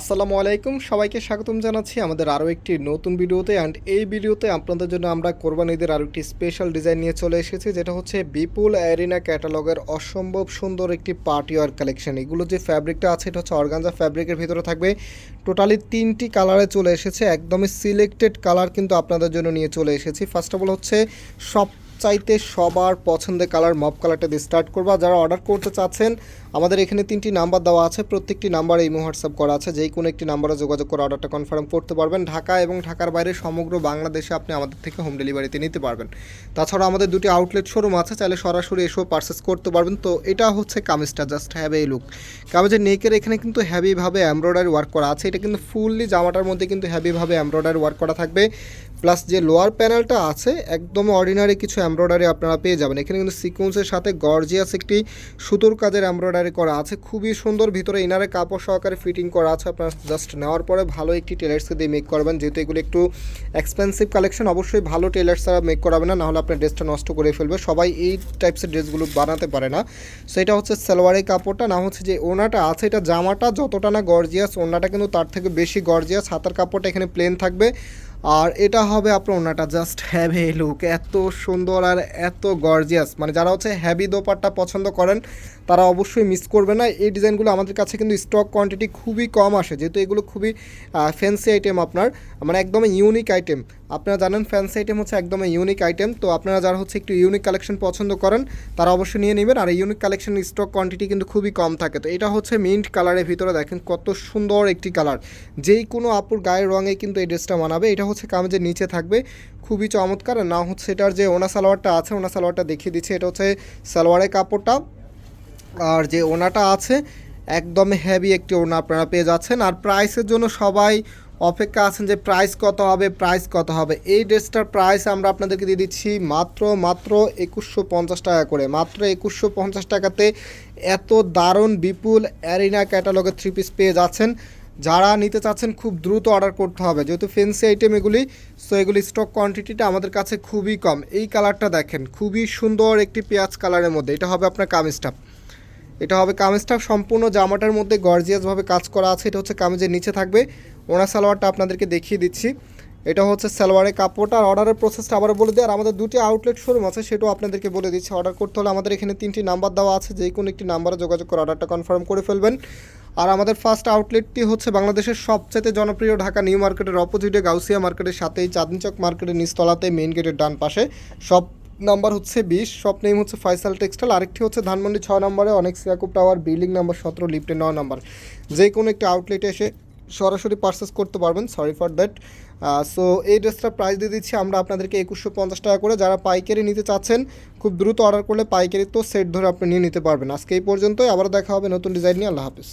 আসসালামু আলাইকুম, সবাইকে স্বাগতম জানাচ্ছি আমাদের আরও একটি নতুন ভিডিওতে। অ্যান্ড এই ভিডিওতে আপনাদের জন্য আমরা কোরবান ঈদের আরও একটি স্পেশাল ডিজাইন নিয়ে চলে এসেছি, যেটা হচ্ছে বিপুল অ্যারিনা ক্যাটালগের অসম্ভব সুন্দর একটি পার্টি ওয়ার কালেকশন এগুলো যে ফ্যাব্রিকটা আছে, এটা হচ্ছে অর্গানজা ফ্যাব্রিকের ভিতরে থাকবে। টোটালি তিনটি কালারে চলে এসেছে, একদমই সিলেক্টেড কালার কিন্তু আপনাদের জন্য নিয়ে চলে এসেছি। ফার্স্ট অফ অল হচ্ছে সব চাইতে সবার পছন্দের কালার মপ কালারটা দিয়ে স্টার্ট করব। যারা অর্ডার করতে চাচ্ছেন, আমাদের এখানে তিনটি নাম্বার দেওয়া আছে। প্রত্যেকটি নাম্বারে ইমো হোয়াটসঅ্যাপ করা আছে। যেই কোনো একটি নাম্বারে যোগাযোগ করে অর্ডারটা কনফার্ম করতে পারবেন। ঢাকা এবং ঢাকার বাইরে সমগ্র বাংলাদেশে আপনি আমাদের থেকে হোম ডেলিভারিতে নিতে পারবেন। তাছাড়া আমাদের দুটি আউটলেট শোরুম আছে। চাইলে সরাসরি এসেও পারচেস করতে পারবেন। তো এটা হচ্ছে কামিজটা জাস্ট হ্যাভ এই লুক কামিজের নেকের এখানে কিন্তু হ্যাভিভাবে এমব্রয়ডারি ওয়ার্ক করা আছে। এটা কিন্তু ফুললি জামাটার মধ্যে কিন্তু হ্যাভিভাবে এমব্রয়ডারি ওয়ার্ক করা থাকবে। প্লাস যে লোয়ার প্যানেলটা আছে, একদম অর্ডিনারি কিছু এমব্রয়ডারি আপনারা পেয়ে যাবেন। এখানে কিন্তু সিকোয়েন্সের সাথে গর্জিয়াস একটি সুতোর কাজের এমব্রয়ডারি করা আছে। খুবই সুন্দর, ভিতরে ইনারে কাপড় সহকারে ফিটিং করা আছে। আপনারা জাস্ট নেওয়ার পরে ভালো একটি টেলার্সকে দিয়ে মেক করবেন। যেহেতু এগুলো একটু এক্সপেন্সিভ কালেকশন অবশ্যই ভালো টেলার্স ছাড়া মেক করাবে না, নাহলে আপনার ড্রেসটা নষ্ট করে ফেলবে। সবাই এই টাইপসের ড্রেসগুলো বানাতে পারে না। সো এটা হচ্ছে সালোয়ারের কাপড়টা। না হচ্ছে যে ওনাটা আছে, এটা জামাটা যতটা না গর্জিয়াস ওনাটা কিন্তু তার থেকে বেশি গর্জিয়াস হাতার কাপড়টা এখানে প্লেন থাকবে। আর এটা হবে আপনার ওনাটা জাস্ট হ্যাভি লুক এত সুন্দর আর এত গর্জিয়াস মানে যারা হচ্ছে হ্যাভি দোপারটা পছন্দ করেন, তারা অবশ্যই মিস করবে না। এই ডিজাইনগুলো আমাদের কাছে কিন্তু স্টক কোয়ান্টিটি খুবই কম আসে। যেহেতু এগুলো খুবই ফ্যান্সি আইটেম আপনার মানে একদমই ইউনিক আইটেম আপনারা জানেন ফ্যান্সি আইটেম হচ্ছে একদম ইউনিক আইটেম তো আপনারা যারা হচ্ছে একটু ইউনিক কালেকশন পছন্দ করেন, তারা অবশ্যই নিয়ে নেবেন। আর ইউনিক কালেকশন স্টক কোয়ান্টিটি কিন্তু খুবই কম থাকে। তো এটা হচ্ছে মিন্ট কালারের ভিতরে দেখেন কত সুন্দর একটি কালার যেই কোনো আপুর গায়ের রঙে কিন্তু এই ড্রেসটা মানাবে। এটা হচ্ছে কামেজের নিচে থাকবে। খুবই চমৎকার। না হচ্ছে এটার যে ওনা সালোয়ারটা আছে, ওনা সালোয়ারটা দেখিয়ে দিচ্ছে। এটা হচ্ছে সালোয়ারের কাপড়টা। আর যে ওনাটা আছে, একদম হেভি একটি ওনা আপনারা পেয়ে যাচ্ছেন। আর প্রাইসের জন্য সবাই অপেক্ষা আছেন যে প্রাইস কত হবে প্রাইস কত হবে। এই ড্রেসটার প্রাইস আমরা আপনাদেরকে দিয়ে দিচ্ছি মাত্র মাত্র একুশশো পঞ্চাশ টাকা করে। মাত্র একুশশো পঞ্চাশ টাকাতে এত দারুণ, বিপুল অ্যারিনা ক্যাটালগের থ্রি পিস পেয়ে যাচ্ছেন। যারা নিতে চাচ্ছেন খুব দ্রুত অর্ডার করতে হবে। যেহেতু ফেন্সি আইটেম এগুলি সো এগুলি স্টক কোয়ান্টিটিটা আমাদের কাছে খুবই কম। এই কালারটা দেখেন, খুবই সুন্দর একটি পেঁয়াজ কালারের মধ্যে। এটা হবে আপনার কামিজটা এটা হবে কামিজটা, সম্পূর্ণ জামাটার মধ্যে গর্জিয়াসভাবে কাজ করা আছে। এটা হচ্ছে কামিজের নিচে থাকবে। ওনা সালোয়ারটা আপনাদেরকে দেখিয়ে দিচ্ছি। এটা হচ্ছে সালোয়ারের কাপড়টা। আর অর্ডারের প্রসেসটা আবার বলে দিই। আর আমাদের দুটি আউটলেট শোরুম আছে, সেটাও আপনাদেরকে বলে দিচ্ছি। অর্ডার করতে হলে আমাদের এখানে তিনটি নাম্বার দেওয়া আছে। যে কোনো একটি নাম্বারে যোগাযোগ করে অর্ডারটা কনফার্ম করে ফেলবেন। আর আমাদের ফার্স্ট আউটলেটটি হচ্ছে বাংলাদেশের সবচেয়ে জনপ্রিয় ঢাকা নিউ মার্কেটের অপোজিটে গাউসিয়া মার্কেটের সাথেই, চাঁদনি চক মার্কেটের নিচতলাতে মেইন গেটের ডান পাশে। সব নাম্বার হচ্ছে বিশ শপ নেম হচ্ছে ফাইসাল টেক্সটাইল, আরেকটি হচ্ছে ধানমন্ডি ছয় নম্বরে, অনেক সিয়াকুব টাওয়ার, বিল্ডিং নাম্বার সতেরো, লিফটে নয় নাম্বার। যে কোনো একটি আউটলেটে এসে সরাসরি পারচেস করতে পারবেন সরি ফর দ্যাট সো এই ড্রেসটার প্রাইস দিয়ে দিচ্ছি, আমরা আপনাদেরকে একুশশো পঞ্চাশ টাকা করে, যারা পাইকারি নিতে চাচ্ছেন, খুব দ্রুত অর্ডার করলে পাইকারি তো সেট ধরে আপনি নিয়ে নিতে পারবেন। আজকে এই পর্যন্তই আবার দেখা হবে নতুন ডিজাইন নিয়ে, আল্লাহ হাফিজ।